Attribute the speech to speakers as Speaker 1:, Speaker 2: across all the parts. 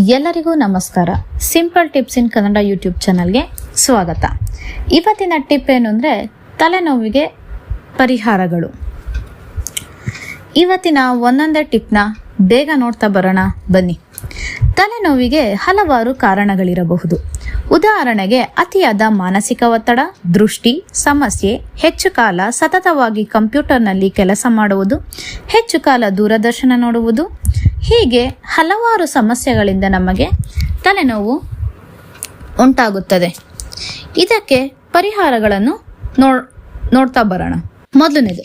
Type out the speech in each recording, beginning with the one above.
Speaker 1: ಎಲ್ಲರಿಗೂ ನಮಸ್ಕಾರ. Simple tips in Kannada YouTube ಚಾನಲ್ಗೆ ಸ್ವಾಗತ. ಇವತ್ತಿನ ಟಿಪ್ ಏನು ಅಂದರೆ ತಲೆನೋವಿಗೆ ಪರಿಹಾರಗಳು. ಇವತ್ತಿನ ಒಂದೊಂದೇ ಟಿಪ್ನ ಬೇಗ ನೋಡ್ತಾ ಬರೋಣ, ಬನ್ನಿ. ತಲೆನೋವಿಗೆ ಹಲವಾರು ಕಾರಣಗಳಿರಬಹುದು. ಉದಾಹರಣೆಗೆ ಅತಿಯಾದ ಮಾನಸಿಕ ಒತ್ತಡ, ದೃಷ್ಟಿ, ಸಮಸ್ಯೆ, ಹೆಚ್ಚು ಕಾಲ ಸತತವಾಗಿ ಕಂಪ್ಯೂಟರ್ನಲ್ಲಿ ಕೆಲಸ ಮಾಡುವುದು, ಹೆಚ್ಚು ಕಾಲ ದೂರದರ್ಶನ ನೋಡುವುದು ಹೀಗೆ ಹಲವಾರು ಸಮಸ್ಯೆಗಳಿಂದ ನಮಗೆ ತಲೆನೋವು ಉಂಟಾಗುತ್ತದೆ. ಇದಕ್ಕೆ ಪರಿಹಾರಗಳನ್ನು ನೋ ನೋಡ್ತಾ ಬರೋಣ. ಮೊದಲನೇದು,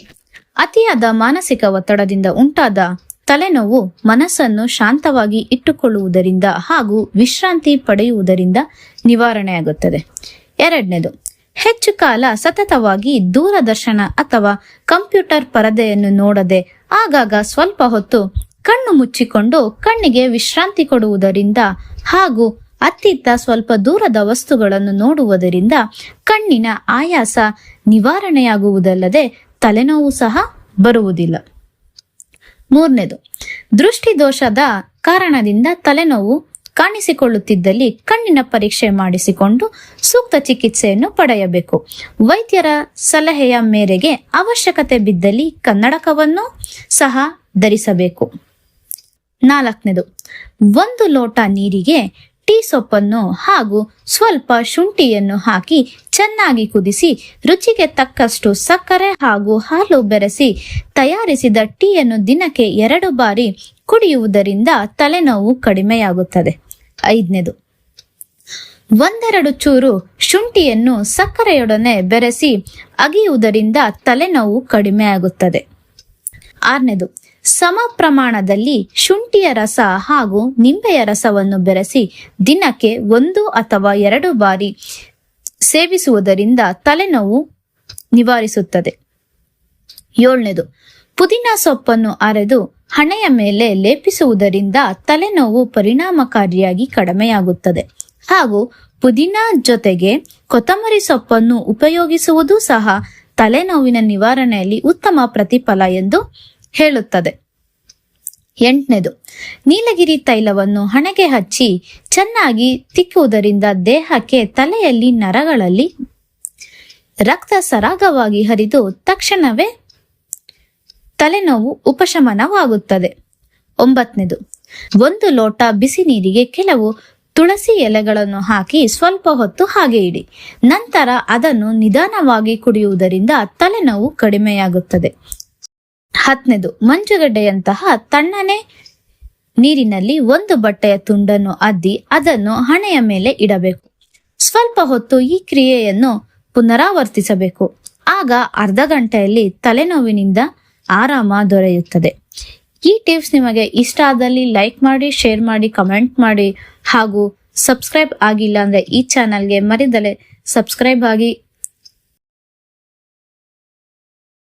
Speaker 1: ಅತಿಯಾದ ಮಾನಸಿಕ ಒತ್ತಡದಿಂದ ಉಂಟಾದ ತಲೆನೋವು ಮನಸ್ಸನ್ನು ಶಾಂತವಾಗಿ ಇಟ್ಟುಕೊಳ್ಳುವುದರಿಂದ ಹಾಗೂ ವಿಶ್ರಾಂತಿ ಪಡೆಯುವುದರಿಂದ ನಿವಾರಣೆಯಾಗುತ್ತದೆ. ಎರಡನೇದು, ಹೆಚ್ಚು ಕಾಲ ಸತತವಾಗಿ ದೂರದರ್ಶನ ಅಥವಾ ಕಂಪ್ಯೂಟರ್ ಪರದೆಯನ್ನು ನೋಡದೆ ಆಗಾಗ ಸ್ವಲ್ಪ ಹೊತ್ತು ಕಣ್ಣು ಮುಚ್ಚಿಕೊಂಡು ಕಣ್ಣಿಗೆ ವಿಶ್ರಾಂತಿ ಕೊಡುವುದರಿಂದ ಹಾಗೂ ಅತ್ತಿತ್ತ ಸ್ವಲ್ಪ ದೂರದ ವಸ್ತುಗಳನ್ನು ನೋಡುವುದರಿಂದ ಕಣ್ಣಿನ ಆಯಾಸ ನಿವಾರಣೆಯಾಗುವುದಲ್ಲದೆ ತಲೆನೋವು ಸಹ ಬರುವುದಿಲ್ಲ. ಮೂರನೇದು, ದೃಷ್ಟಿದೋಷದ ಕಾರಣದಿಂದ ತಲೆನೋವು ಕಾಣಿಸಿಕೊಳ್ಳುತ್ತಿದ್ದಲ್ಲಿ ಕಣ್ಣಿನ ಪರೀಕ್ಷೆ ಮಾಡಿಸಿಕೊಂಡು ಸೂಕ್ತ ಚಿಕಿತ್ಸೆಯನ್ನು ಪಡೆಯಬೇಕು. ವೈದ್ಯರ ಸಲಹೆಯ ಮೇರೆಗೆ ಅವಶ್ಯಕತೆ ಬಿದ್ದಲ್ಲಿ ಕನ್ನಡಕವನ್ನು ಸಹ ಧರಿಸಬೇಕು. ನಾಲ್ಕನೇದು, ಒಂದು ಲೋಟ ನೀರಿಗೆ ಟೀ ಸೊಪ್ಪನ್ನು ಹಾಗೂ ಸ್ವಲ್ಪ ಶುಂಠಿಯನ್ನು ಹಾಕಿ ಚೆನ್ನಾಗಿ ಕುದಿಸಿ ರುಚಿಗೆ ತಕ್ಕಷ್ಟು ಸಕ್ಕರೆ ಹಾಗೂ ಹಾಲು ಬೆರೆಸಿ ತಯಾರಿಸಿದ ಟೀಯನ್ನು ದಿನಕ್ಕೆ ಎರಡು ಬಾರಿ ಕುಡಿಯುವುದರಿಂದ ತಲೆನೋವು ಕಡಿಮೆಯಾಗುತ್ತದೆ. ಐದನೇದು, ಒಂದೆರಡು ಚೂರು ಶುಂಠಿಯನ್ನು ಸಕ್ಕರೆಯೊಡನೆ ಬೆರೆಸಿ ಅಗಿಯುವುದರಿಂದ ತಲೆನೋವು ಕಡಿಮೆಯಾಗುತ್ತದೆ. ಆರನೇದು ಸಮ ಪ್ರಮಾಣದಲ್ಲಿ ಶುಂಠಿಯ ರಸ ಹಾಗೂ ನಿಂಬೆಯ ರಸವನ್ನು ಬೆರೆಸಿ ದಿನಕ್ಕೆ ಒಂದು ಅಥವಾ ಎರಡು ಬಾರಿ ಸೇವಿಸುವುದರಿಂದ ತಲೆನೋವು ನಿವಾರಿಸುತ್ತದೆ. ಏಳನೇದು, ಪುದೀನ ಸೊಪ್ಪನ್ನು ಅರೆದು ಹಣೆಯ ಮೇಲೆ ಲೇಪಿಸುವುದರಿಂದ ತಲೆನೋವು ಪರಿಣಾಮಕಾರಿಯಾಗಿ ಕಡಿಮೆಯಾಗುತ್ತದೆ. ಹಾಗೂ ಪುದೀನ ಜೊತೆಗೆ ಕೊತ್ತಂಬರಿ ಸೊಪ್ಪನ್ನು ಉಪಯೋಗಿಸುವುದು ಸಹ ತಲೆನೋವಿನ ನಿವಾರಣೆಯಲ್ಲಿ ಉತ್ತಮ ಪ್ರತಿಫಲ ಎಂದು ಹೇಳುತ್ತದೆ. ಎಂಟನೇದು, ನೀಲಗಿರಿ ತೈಲವನ್ನು ಹಣೆಗೆ ಹಚ್ಚಿ ಚೆನ್ನಾಗಿ ತಿಕ್ಕುವುದರಿಂದ ದೇಹಕ್ಕೆ ತಲೆಯಲ್ಲಿ ನರಗಳಲ್ಲಿ ರಕ್ತ ಸರಾಗವಾಗಿ ಹರಿದು ತಕ್ಷಣವೇ ತಲೆನೋವು ಉಪಶಮನವಾಗುತ್ತದೆ. ಒಂಬತ್ತನೇದು, ಒಂದು ಲೋಟ ಬಿಸಿ ನೀರಿಗೆ ಕೆಲವು ತುಳಸಿ ಎಲೆಗಳನ್ನು ಹಾಕಿ ಸ್ವಲ್ಪ ಹೊತ್ತು ಹಾಗೆ ಇಡಿ. ನಂತರ ಅದನ್ನು ನಿಧಾನವಾಗಿ ಕುಡಿಯುವುದರಿಂದ ತಲೆನೋವು ಕಡಿಮೆಯಾಗುತ್ತದೆ. ಹತ್ತನೇದು ಮಂಜುಗಡ್ಡೆಯಂತಹ ತಣ್ಣನೆ ನೀರಿನಲ್ಲಿ ಒಂದು ಬಟ್ಟೆಯ ತುಂಡನ್ನು ಅದ್ದಿ ಅದನ್ನು ಹಣೆಯ ಮೇಲೆ ಇಡಬೇಕು. ಸ್ವಲ್ಪ ಹೊತ್ತು ಈ ಕ್ರಿಯೆಯನ್ನು ಪುನರಾವರ್ತಿಸಬೇಕು. ಆಗ ಅರ್ಧ ಗಂಟೆಯಲ್ಲಿ ತಲೆನೋವಿನಿಂದ ಆರಾಮ ದೊರೆಯುತ್ತದೆ. ಈ ಟಿಪ್ಸ್ ನಿಮಗೆ ಇಷ್ಟ ಆದಲ್ಲಿ ಲೈಕ್ ಮಾಡಿ, ಶೇರ್ ಮಾಡಿ, ಕಮೆಂಟ್ ಮಾಡಿ ಹಾಗೂ ಸಬ್ಸ್ಕ್ರೈಬ್ ಆಗಿಲ್ಲ ಅಂದ್ರೆ ಈ ಚಾನಲ್ಗೆ ಮರಿದಲೆ ಸಬ್ಸ್ಕ್ರೈಬ್ ಆಗಿ